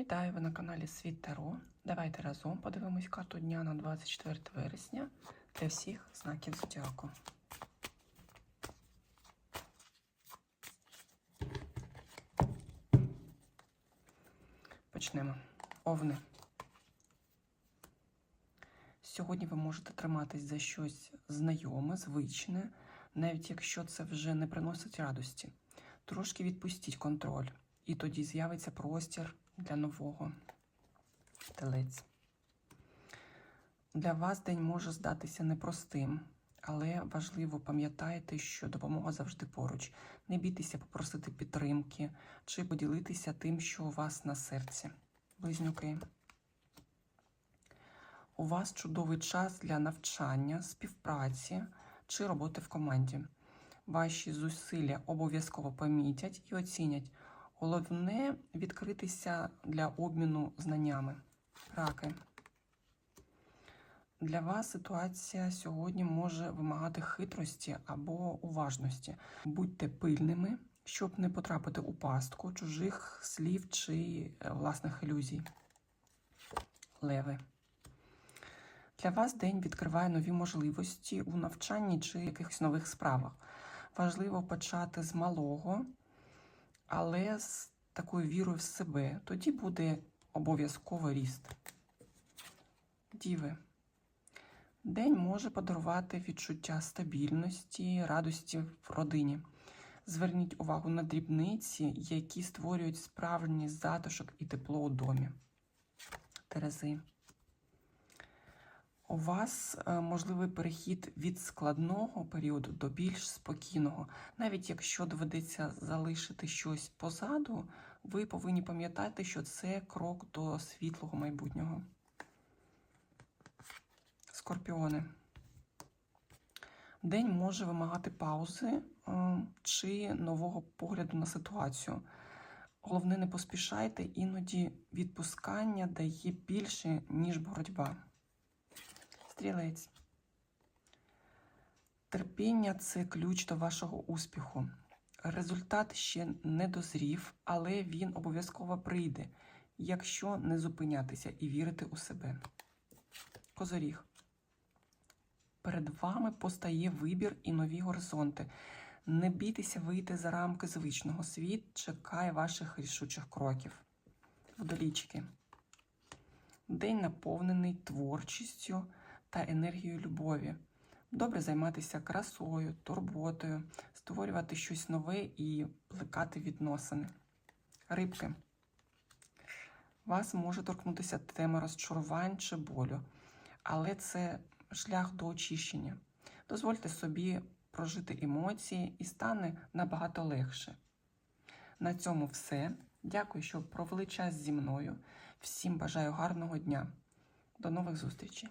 Вітаю ви на каналі Світ Таро. Давайте разом подивимось карту дня на 24 вересня для всіх знаків зодіаку. Почнемо. Овни. Сьогодні ви можете триматись за щось знайоме, звичне, навіть якщо це вже не приносить радості. Трошки відпустіть контроль, і тоді з'явиться простір для нового. Телець. Для вас день може здатися непростим, але важливо пам'ятайте, що допомога завжди поруч. Не бійтеся попросити підтримки чи поділитися тим, що у вас на серці. Близнюки. У вас чудовий час для навчання, співпраці чи роботи в команді. Ваші зусилля обов'язково помітять і оцінять. Головне відкритися для обміну знаннями. Раки. Для вас ситуація сьогодні може вимагати хитрості або уважності. Будьте пильними, щоб не потрапити у пастку чужих слів чи е, власних ілюзій. Леви. Для вас день відкриває нові можливості у навчанні чи якихось нових справах. Важливо почати з малого, але з такою вірою в себе. Тоді буде обов'язково ріст. Діви. День може подарувати відчуття стабільності, радості в родині. Зверніть увагу на дрібниці, які створюють справжній затишок і тепло у домі. Терези. У вас е, можливий перехід від складного періоду до більш спокійного. Навіть якщо доведеться залишити щось позаду, ви повинні пам'ятати, що це крок до світлого майбутнього. Скорпіони. День може вимагати паузи е, чи нового погляду на ситуацію. Головне, не поспішайте, іноді відпускання дає більше, ніж боротьба. Стрілець. Терпіння це ключ до вашого успіху. Результат ще не дозрів, але він обов'язково прийде, якщо не зупинятися і вірити у себе. Козоріг. Перед вами постає вибір і нові горизонти. Не бійтеся вийти за рамки звичного. Світ чекає ваших рішучих кроків. Водолічки. День наповнений творчістю та енергією любові. Добре займатися красою, турботою, створювати щось нове і плекати відносини. Рибки. Вас може торкнутися тема розчарувань чи болю, але це шлях до очищення. Дозвольте собі прожити емоції і стане набагато легше. На цьому все. Дякую, що провели час зі мною. Всім бажаю гарного дня. До нових зустрічей!